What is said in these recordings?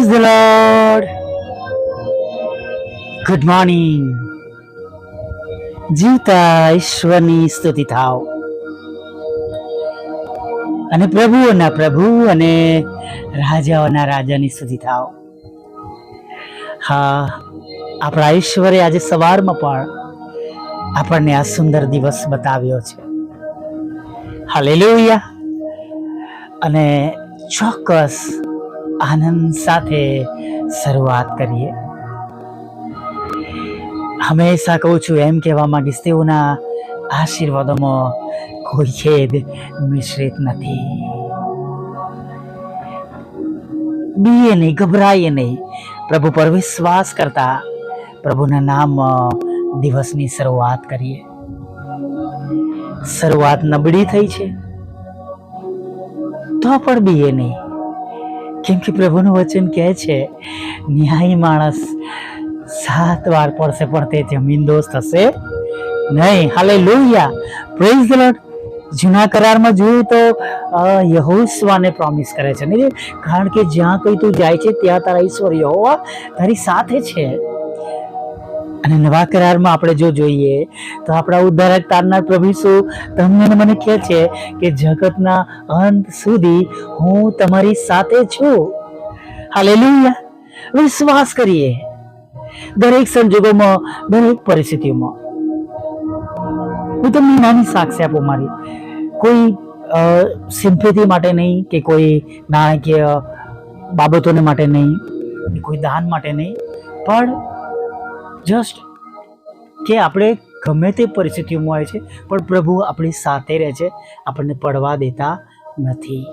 Praise the lord good morning જીવતા ઈશ્વરની સ્તુતિ થાવ. અને પ્રભુઓના પ્રભુ અને રાજાઓના રાજાની સ્તુતિ થાવ. હા, આપણા ઈશ્વરે આજે સવારમાં પણ આપણને આ સુંદર દિવસ બતાવ્યો છે. હાલેલુયા અને ચોક્કસ આનંદ સાથે શરૂઆત કરીએ. હંમેશા કહું છું, એમ કહેવા માંગીશ, તેઓના આશીર્વાદોમાં કોઈ ખેદ મિશ્રિત નથી. બીએ નહીં, ગભરાઈએ નહીં. પ્રભુ પર વિશ્વાસ કરતા પ્રભુના નામ દિવસની શરૂઆત કરીએ. શરૂઆત નબળી થઈ છે. તો પણ બીએ નહીં. કેમ કે પ્રભુનું વચન કહે છે ન્યાયી માણસ સાત વાર પડશે પણ તે જમીન દોષ થશે નહીં. હાલે લોહિયા પ્રેઝ ધ લોર્ડ જૂના કરારમાં જોયું તો અ, પ્રોમિસ કરે છે. નહીં કારણ કે જ્યાં કોઈ તું જાય છે ત્યાં તારા ઈશ્વર યહોવા તારી સાથે છે. અને નવા કરારમાં આપણે જો જોઈએ, તો આપણા ઉદ્ધારક તારનાર પ્રભુ ઈસુ તમને મને કહે છે કે જગતના અંત સુધી હું તમારી સાથે છું. હાલેલુયા. વિશ્વાસ કરીએ. દરેક સંજોગોમાં, દરેક પરિસ્થિતિઓમાં. હું તમને નાની સાક્ષી આપું મારી. કોઈ સિમ્પેથી માટે નહીં કે કોઈ નાણાકીય બાબતોને માટે નહીં, કોઈ દાન માટે નહીં. પણ જસ્ટ કે આપણે ગમે તે પરિસ્થિતિઓમાં હોય છે, પણ પ્રભુ આપણી સાથે રહે છે, આપણને પડવા દેતા નથી.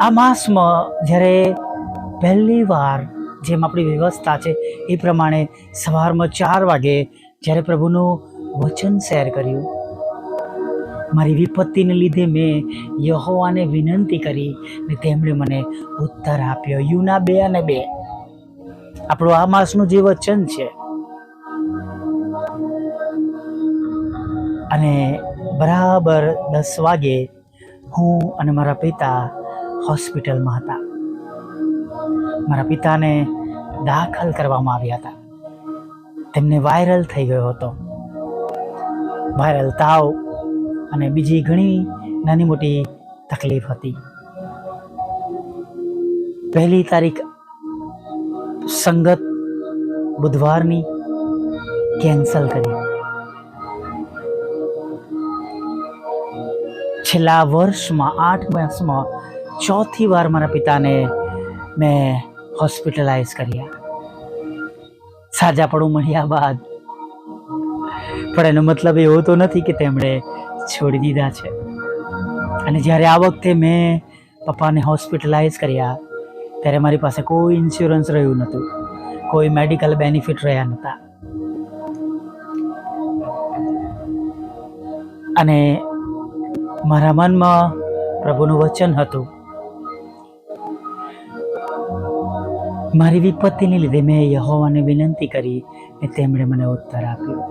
આ માસમાં જ્યારે પહેલી વાર જેમ આપણી વ્યવસ્થા છે, એ પ્રમાણે સવારમાં ચાર વાગે જ્યારે પ્રભુનું વચન શેર કર્યું. મારી વિપત્તિને લીધે મેં યહોવાને વિનંતી કરી ને તેમણે મને ઉત્તર આપ્યો. યુના બે અને બે. આપણું આ માસનું જે વચન છે. અને બરાબર દસ વાગે હું અને મારા પિતા હોસ્પિટલમાં હતા. મારા પિતાને દાખલ કરવામાં આવ્યા હતા. તેમને વાયરલ થઈ ગયો હતો. વાયરલ તાવ અને બીજી ઘણી નાની મોટી તકલીફ હતી. પહેલી તારીખ સંગત બુધવારની કેન્સલ કરી. છેલ્લા વર્ષમાં, આઠ માસમાં ચોથી વાર મારા પિતાને મેં હોસ્પિટલાઇઝ કર્યા. સાજાપણું મળ્યા બાદ. પણ એનો મતલબ એવો તો નથી કે તેમણે છોડી દીધા છે. અને જ્યારે આ વખતે મેં પપ્પાને હોસ્પિટલાઇઝ કર્યા ત્યારે મારી પાસે કોઈ ઇન્સ્યોરન્સ રહ્યું નહોતું. કોઈ મેડિકલ બેનિફિટ રહ્યા નહોતા. અને મારા મનમાં પ્રભુનું વચન હતું. મારી વિપત્તિને લીધે મેં યહોવાને વિનંતી કરી ને તેમણે મને ઉત્તર આપ્યો.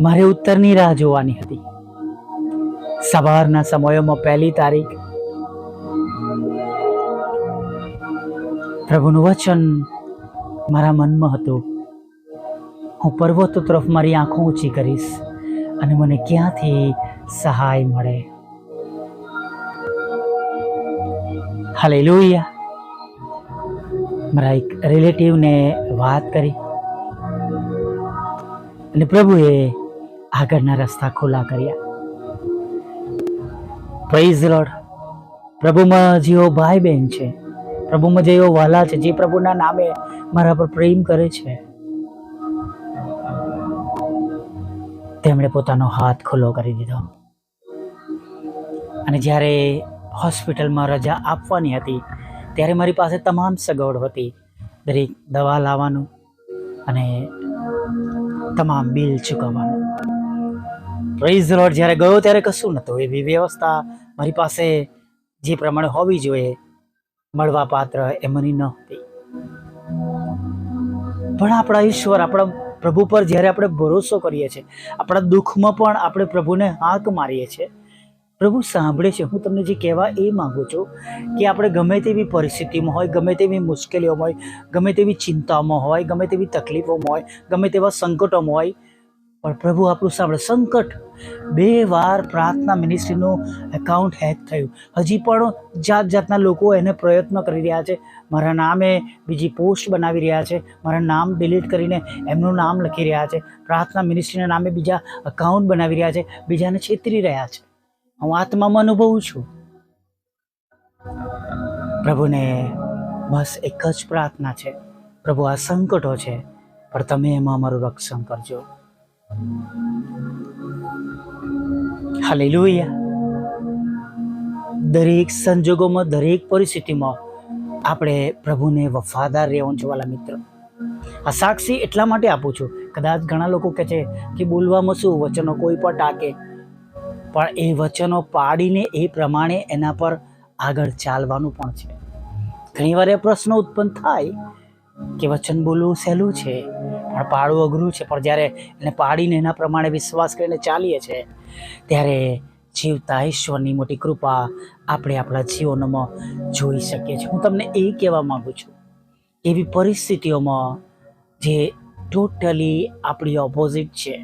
મારે ઉત્તરની રાહ જોવાની હતી. સવારના સમયોમાં પહેલી તારીખ પ્રભુનું વચન મારા મનમાં હતું. હું પર્વતો તરફ મારી આંખો ઊંચી કરીશ અને મને ક્યાંથી સહાય મળે? હાલે લોહિયા મારા એક રિલેટિવને વાત કરી. અને પ્રભુએ આગળના રસ્તા ખુલ્લા કર્યા. પ્રેઝ લોર્ડ પ્રભુમાં જેઓ ભાઈ બહેન છે. પ્રભુમાં એવો વાલા છે, જે પ્રભુના નામે મારા પર પ્રેમ કરે છે, તેમણે પોતાનો હાથ ખુલ્લો કરી દીધો. અને જ્યારે હોસ્પિટલમાં રજા આપવાની હતી, ત્યારે મારી પાસે તમામ સગવડ હતી. દરેક દવા લાવવાનું અને તમામ બિલ ચૂકવવાનું. પ્રેઝ રોડ જ્યારે ગયો ત્યારે કશું નહોતું. એવી વ્યવસ્થા મારી પાસે જે પ્રમાણે હોવી જોઈએ મળવા પાત્ર એ મને નહોતી પણ આપણા ઈશ્વર, આપણા પ્રભુ પર જ્યારે આપણે ભરોસો કરીએ છીએ, આપણા દુઃખમાં પણ આપણે પ્રભુને હાંક મારીએ છીએ. પ્રભુ સાંભળે છે, હું તમને જે કહેવા એ માગું છું કે આપણે ગમે તેવી પરિસ્થિતિમાં હોય, ગમે તેવી મુશ્કેલીઓમાં હોય, ગમે તેવી ચિંતામાં હોય, ગમે તેવી તકલીફોમાં હોય, ગમે તેવા સંકટોમાં હોય પણ પ્રભુ આપણું સાંભળે. સંકટ, બે વાર પ્રાર્થના મિનિસ્ટ્રીનું એકાઉન્ટ હેક થયું. હજી પણ જાત જાતના લોકો એને પ્રયત્ન કરી રહ્યા છે. મારા નામે બીજી પોસ્ટ બનાવી રહ્યા છે. મારા નામ ડિલીટ કરીને એમનું નામ લખી રહ્યા છે. પ્રાર્થના મિનિસ્ટ્રીના નામે બીજા અકાઉન્ટ બનાવી રહ્યા છે. બીજાને છેતરી રહ્યા છે. હું આત્મામાં અનુભવું છું. પ્રભુને બસ એક જ પ્રાર્થના છે. પ્રભુ, આ સંકટો છે, પણ તમે એમાં અમારું રક્ષણ કરજો. હાલેલુયા. દરેક સંજોગોમાં, દરેક પરિસ્થિતિમાં આપણે પ્રભુને વફાદાર રહેવાનું છે વાલા મિત્ર. આ સાક્ષી એટલા માટે આપું છું. કદાચ ઘણા લોકો કહે છે કે બોલવામાં શું વચનો કોઈ પણ ટાકે. પણ એ વચનો પાડીને એ પ્રમાણે એના પર આગળ ચાલવાનું પણ છે. ઘણીવાર એ પ્રશ્ન ઉત્પન્ન થાય કે વચન બોલવું સહેલું છે. પણ પાડવું અઘરું છે. પણ જ્યારે એને પાડીને એના પ્રમાણે વિશ્વાસ કરીને ચાલીએ છીએ, ત્યારે જીવતા ઈશ્વરની મોટી કૃપા આપણે આપણા જીવનમાં જોઈ શકીએ છીએ. હું તમને એ કહેવા માગું છું, એવી પરિસ્થિતિઓમાં જે ટોટલી આપણી ઓપોઝિટ છે,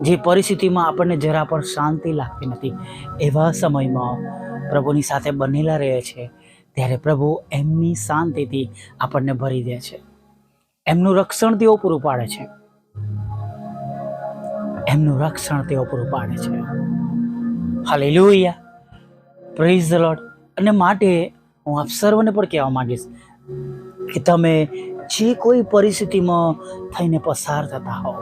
જે પરિસ્થિતિમાં આપણને જરા પણ શાંતિ લાગતી નથી, એવા સમયમાં પ્રભુની સાથે બનેલા રહે છે, ત્યારે પ્રભુ એમની શાંતિથી આપણને ભરી દે છે. એમનું રક્ષણ તેઓ પૂરું પાડે છે. એમનું રક્ષણ તેઓ પૂરું પાડે છે. હાલેલુયા. પ્રેઝ ધ લોર્ડ અને માટે હું આપ સર્વને પણ કહેવા માંગીશ કે તમે જે કોઈ પરિસ્થિતિમાં થઈને પસાર થતા હો,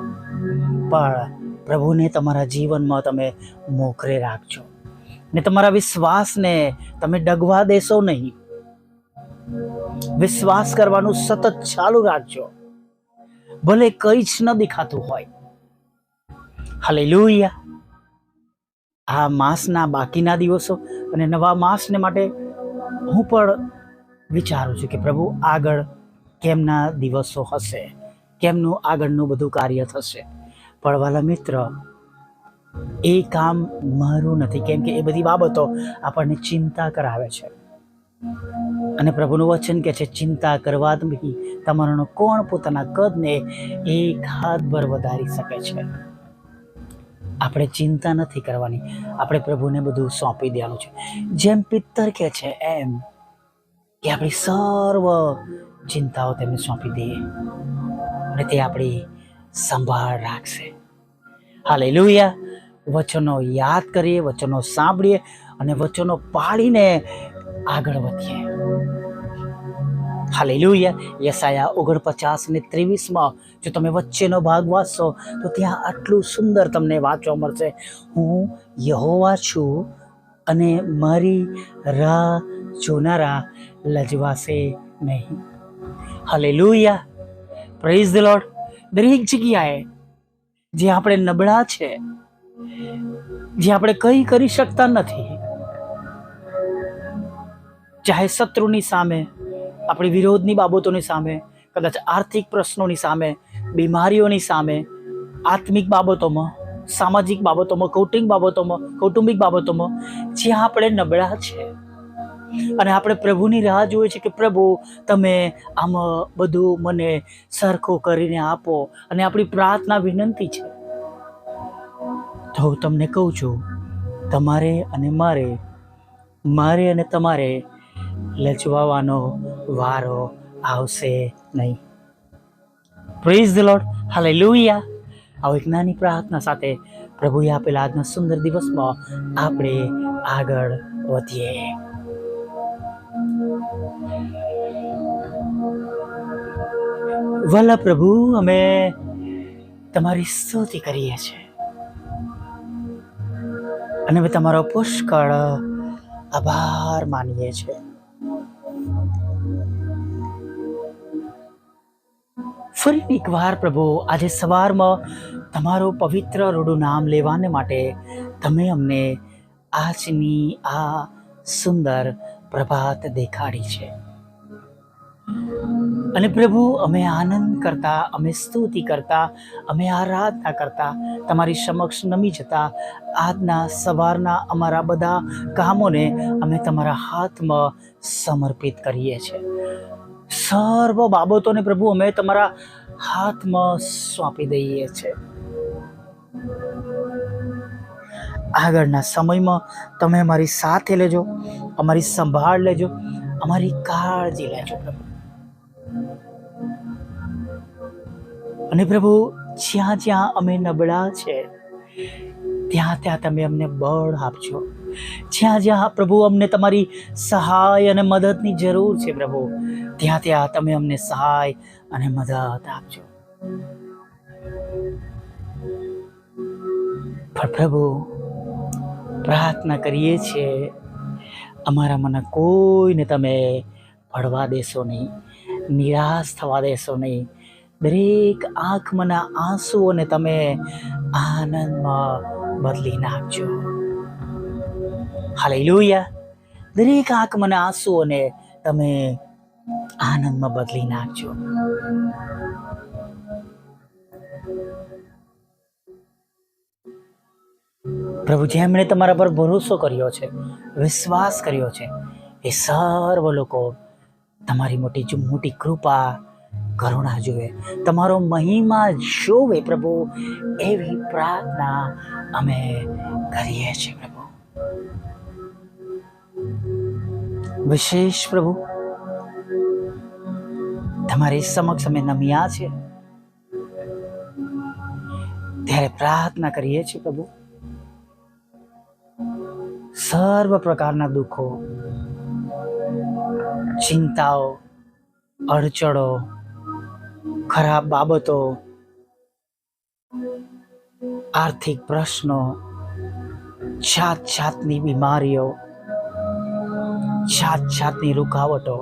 પણ પ્રભુને તમારા જીવનમાં તમે મોખરે રાખજો. ને તમારા વિશ્વાસને તમે ડગવા દેશો નહીં. વિશ્વાસ કરવાનું સતત ચાલુ રાખજો. ભલે કંઈ જ ન દેખાતું હોય. હાલેલુયા. આ માસના બાકીના દિવસો અને નવા માસને માટે હું પણ વિચારું છું કે પ્રભુ આગળ કેમના દિવસો હશે? કેમનું આગળનું બધું કાર્ય થશે? પણ વાલા મિત્ર, એ કામ મારું નથી. કેમ કે એ બધી બાબતો આપણને ચિંતા કરાવે છે. અને પ્રભુનું વચન કે છે, ચિંતા કરવા તમારાનો કોણ પોતાના કદને એક હાથ ભર વધારી શકે છે? આપણે ચિંતા નથી કરવાની. આપણે પ્રભુને બધું સોંપી દેવાનું છે. જેમ પિત્તર કે છે, એમ કે આપણી સર્વ ચિંતાઓ તેમને સોંપી દઈએ અને તે આપણી સંભાળ રાખશે. હાલે વચનો યાદ કરીએ, વચનો સાંભળીએ અને વચનો પાડીને આગળ વધીએ. હાલેલુયા. યસાયા ઓગણપચાસ ને ત્રેવીસમાં, જો તમે વચ્ચેનો ભાગ વાંચશો, તો ત્યાં આટલું સુંદર તમને વાંચવા મળશે. હું યહોવા છું અને મારી રાહ જોનારા લજવાશે નહીં. હાલેલુયા. પ્રેઝ ધ લોર્ડ દરેક જગ્યાએ જે આપણે નબળા છે, જે આપણે કંઈ કરી શકતા નથી ચાહે શત્રુની સામે, આપણી વિરોધની બાબતોની સામે, કદાચ આર્થિક પ્રશ્નોની સામે, બીમારીઓની સામે, આત્મિક બાબતોમાં, સામાજિક બાબતોમાં કૌટુંબિક બાબતોમાં કૌટુંબિક બાબતોમાં જ્યાં આપણે નબળા છે. અને આપણે પ્રભુની રાહ જોઈએ છે કે, પ્રભુ, તમે આમાં બધું મને સરખું કરીને આપો. અને આપણી પ્રાર્થના વિનંતી છે. તો હું તમને કહું છું, તમારે અને મારે મારે અને તમારે લજવાવાનો વારો આવશે નહીં. પ્રેઝ ધ લોર્ડ હાલેલુયા આવો એક નાની પ્રાર્થના સાથે પ્રભુએ આપેલા આજના સુંદર દિવસમાં આપણે આગળ વધીએ. વલ્લા પ્રભુ, અમે તમારી સ્તુતિ કરીએ છીએ. અને અમે તમારો પુષ્કળ આભાર માનીએ છીએ. ફરી એકવાર પ્રભુ, આજે સવારમાં તમારું પવિત્ર રૂડું નામ લેવાને માટે તમે અમને આજની આ સુંદર પ્રભાત દેખાડી છે. અને પ્રભુ, અમે આનંદ કરતા, અમે સ્તુતિ કરતા, અમે આરાધના કરતા, તમારી સમક્ષ નમી જતા, આજના સવારના અમારા બધા કામોને અમે તમારા હાથમાં સમર્પિત કરીએ છીએ. સર્વ બાબતોને પ્રભુ અમે તમારા હાથમાં સોંપી દઈએ છીએ આગળના સમયમાં તમે અમારી સાથે લેજો, અમારી સંભાળ લેજો, અમારી કાળજી લેજો પ્રભુ. અને પ્રભુ, જ્યાં જ્યાં અમે નબળા છે ત્યાં ત્યાં તમે અમને બળ આપજો. જ્યાં જ્યાં પ્રભુ અમને તમારી સહાય અને મદદની જરૂર છે પ્રભુ, ત્યાં ત્યાં તમે અમને સહાય અને મદદ આપજો. પ્રભુ, પ્રાર્થના કરીએ છીએ, અમારા મને કોઈને તમે ભળવા દેશો નહીં, નિરાશ થવા દેશો નહીં દરેક આંખમાંના આંસુઓને તમે આનંદમાં બદલી નાખજો. હાલેલુયા. દરેક આંખમાંના આંસુઓને તમે આનંદમાં બદલી નાખજો. પ્રભુ જેમણે તમારા પર ભરોસો કર્યો છે, વિશ્વાસ કર્યો છે, એ સર્વ લોકો તમારી મોટી મોટી કૃપા કરુણા જુએ. તમારો મહિમા જોવે પ્રભુ. એવી પ્રાર્થના અમે કરીએ છીએ પ્રભુ. વિશેષ પ્રભુ, તમારી સમક્ષ અમે નમ્યા છે ત્યારે પ્રાર્થના કરીએ છીએ પ્રભુ. સર્વ પ્રકારના દુઃખો, ચિંતાઓ, અડચણો ખરાબ બાબતો, આર્થિક પ્રશ્નો જાત જાતની બીમારીઓ જાત જાતની રૂકાવટો,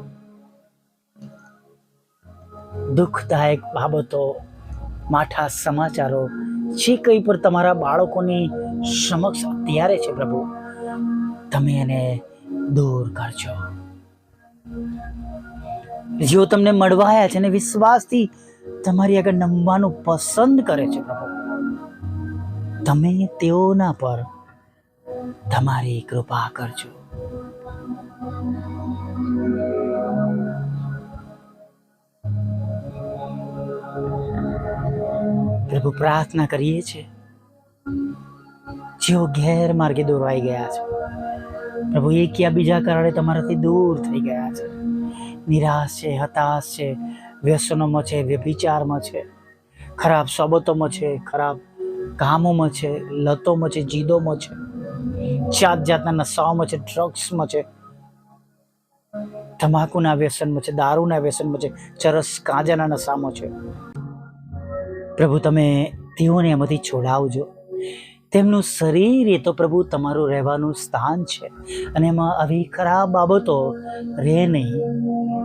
દુઃખદાયક બાબતો, માઠા સમાચારો, જે કંઈ પણ તમારા બાળકોની સમક્ષ અત્યારે છે પ્રભુ, તમે એને દૂર કરજો. જેઓ તમને મળવા આવ્યા છે અને વિશ્વાસથી તમારી આગળ નમવાનું પસંદ કરે છે પ્રભુ. તમે તેઓના પર તમારી કૃપા કરજો. પ્રભુ પ્રાર્થના કરીએ છીએ. જેઓ ગેરમાર્ગે દોરવાઈ ગયા છે, પ્રભુ એક યા બીજા કારણે તમારાથી દૂર થઈ ગયા છે. નિરાશ છે, હતાશ છે. વ્યસનોમાં છે, વ્યભિચારમાં છે, ખરાબ સોબતોમાં છે, ખરાબ કામોમાં છે, લતોમાં છે, જીદોમાં છે જાત જાતના નશાઓમાં છે ડ્રગ્સમાં છે, તમાકુના વ્યસનમાં છે, દારૂના વ્યસનમાં છે, ચરસ કાંજાના નશામાં છે. પ્રભુ, તમે તેઓને એમાંથી છોડાવજો. તેમનું શરીર એ તો પ્રભુ તમારું રહેવાનું સ્થાન છે અને એમાં આવી ખરાબ બાબતો રહે નહીં.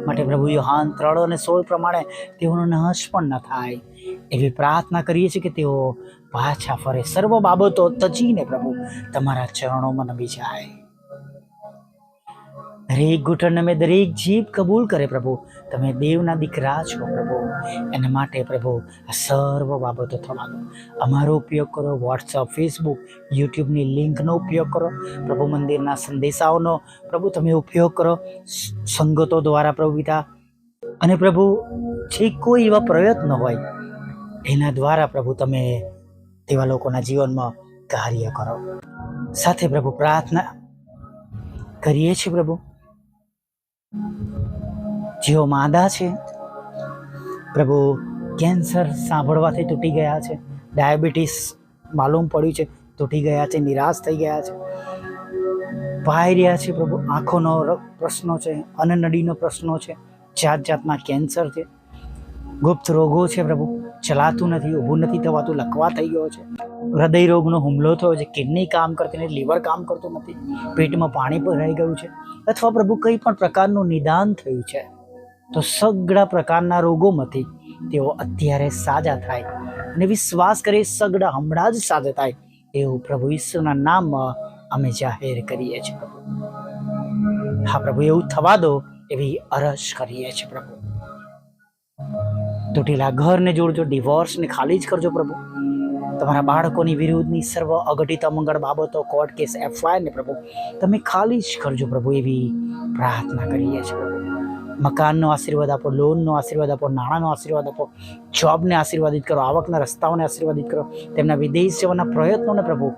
માટે પ્રભુ યોહાન ત્રણ અને સોળ પ્રમાણે તેઓનો નાશ પણ ન થાય. એવી પ્રાર્થના કરીએ છીએ કે તેઓ પાછા ફરે. સર્વ બાબતો તજીને પ્રભુ તમારા ચરણોમાં નમી જાય. દરેક ઘૂંટણ અમે દરેક જીભ કબૂલ કરે પ્રભુ. તમે દેવના દીકરા છો પ્રભુ. એના માટે પ્રભુ, આ સર્વ બાબતો થવા દો અમારો ઉપયોગ કરો વોટ્સઅપ ફેસબુક યુટ્યુબની લિંકનો ઉપયોગ કરો, પ્રભુ મંદિરના સંદેશાઓનો. પ્રભુ, તમે ઉપયોગ કરો સંગતો દ્વારા પ્રભુ પિતા. અને પ્રભુ, જે કોઈ એવા પ્રયત્ન હોય, એના દ્વારા પ્રભુ તમે તેવા લોકોના જીવનમાં કાર્ય કરો. સાથે પ્રભુ પ્રાર્થના કરીએ છીએ પ્રભુ. જેઓ માંદા છે પ્રભુ, કેન્સર સાંભળવાથી તૂટી ગયા છે. ડાયાબિટીસ માલુમ પડ્યું છે, તૂટી ગયા છે, નિરાશ થઈ ગયા છે. ભાઈ રહ્યા છે પ્રભુ, આંખોનો પ્રશ્નો છે અનનડીનો પ્રશ્નો છે. જાત જાતના કેન્સર છે. ગુપ્ત રોગો છે પ્રભુ, ચલાતું નથી, ઊભું નથી થવાતું, લકવા થઈ ગયો છે. હૃદય રોગનો હુમલો થયો છે, કિડની કામ કરતી નથી, લીવર કામ કરતું નથી, પેટમાં પાણી ભરાઈ ગયું છે. અથવા પ્રભુ, કંઈ પણ પ્રકારનું નિદાન થયું છે. તો સગડા પ્રકારના રોગોમાંથી તેઓ અત્યારે સાજા થાય અને વિશ્વાસ કરે સગડા હમણાં જ સાજા થાય એવું પ્રભુ ઈશ્વરના નામમાં અમે જાહેર કરીએ છીએ હા, પ્રભુ, એવું થવા દો એવી અરજ કરીએ છીએ પ્રભુ. તૂટેલા ઘરને જોડજો ડિવોર્સને ખાલી જ કરજો પ્રભુ. તમારા બાળકોની વિરુદ્ધની સર્વ અઘટિત અમંગળ બાબતો કોર્ટ કેસ એફઆઈઆરને પ્રભુ, તમે ખાલી જ કરજો પ્રભુ એવી પ્રાર્થના કરીએ છીએ મકાનનો આશીર્વાદ આપો, લોનનો આશીર્વાદ આપો, નાણાંનો આશીર્વાદ આપો, જોબને આશીર્વાદિત કરો, આવકના રસ્તાઓને આશીર્વાદિત કરો, તેમના વિદેશ સેવાના પ્રયત્નોને પ્રભુ,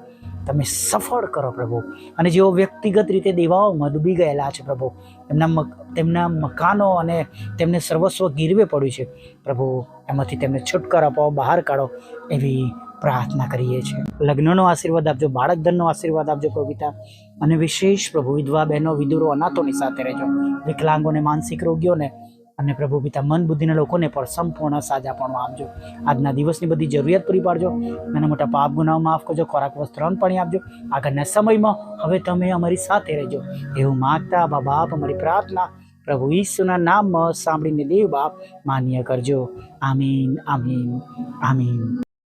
તમે સફળ કરો પ્રભુ. અને જેઓ વ્યક્તિગત રીતે દેવાઓમાં ડૂબી ગયેલા છે પ્રભુ, એમના તેમના મકાનો અને તેમને સર્વસ્વ ગીરવે પડ્યું છે. પ્રભુ, એમાંથી તેમને છુટકારો અપાવો બહાર કાઢો, એવી પ્રાર્થના કરીએ છીએ. લગ્નનો આશીર્વાદ આપજો બાળક ધનનો આશીર્વાદ આપજો કવિતા. અને વિશેષ પ્રભુ વિધવા બહેનો વિદુરો અનાથોની સાથે રહેજો. વિકલાંગોને, માનસિક રોગીઓને અને પ્રભુ પિતા મન બુદ્ધિના લોકોને પણ સંપૂર્ણ સાજાપણું આપજો. આજના દિવસની બધી જરૂરિયાત પૂરી પાડજો. નાના મોટા પાપ ગુનાઓ માફ કરજો, ખોરાક, વસ્ત્ર પાણી આપજો. આગળના સમયમાં હવે તમે અમારી સાથે રહેજો. એવું માગતા બા બાપ અમારી પ્રાર્થના પ્રભુ ઈસુના નામમાં સાંભળીને દેવ બાપ માન્ય કરજો. આમીન આમીન આમીન.